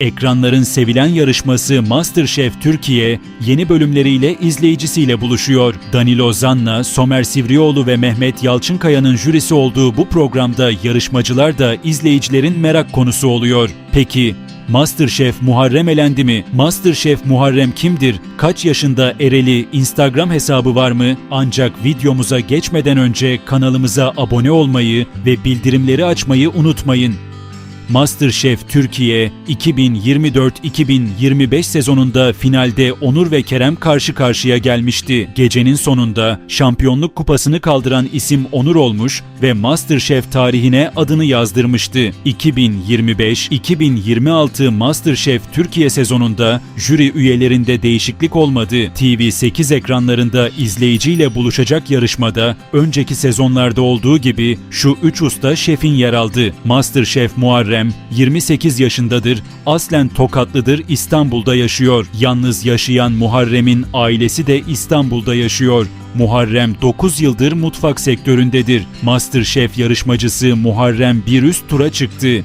Ekranların sevilen yarışması MasterChef Türkiye yeni bölümleriyle izleyicisiyle buluşuyor. Danilo Zanna, Somer Sivrioğlu ve Mehmet Yalçınkaya'nın jürisi olduğu bu programda yarışmacılar da izleyicilerin merak konusu oluyor. Peki Masterchef Muharrem elendi mi? Masterchef Muharrem kimdir? Kaç yaşında Ereli Instagram hesabı var mı? Ancak videomuza geçmeden önce kanalımıza abone olmayı ve bildirimleri açmayı unutmayın. Masterchef Türkiye 2024-2025 sezonunda finalde Onur ve Kerem karşı karşıya gelmişti. Gecenin sonunda şampiyonluk kupasını kaldıran isim Onur olmuş ve Masterchef tarihine adını yazdırmıştı. 2025-2026 Masterchef Türkiye sezonunda jüri üyelerinde değişiklik olmadı. TV8 ekranlarında izleyiciyle buluşacak yarışmada önceki sezonlarda olduğu gibi şu üç usta şefin yer aldı. Masterchef Muharrem 28 yaşındadır, aslen Tokatlıdır, İstanbul'da yaşıyor. Yalnız yaşayan Muharrem'in ailesi de İstanbul'da yaşıyor. Muharrem 9 yıldır mutfak sektöründedir. Masterchef yarışmacısı Muharrem bir üst tura çıktı.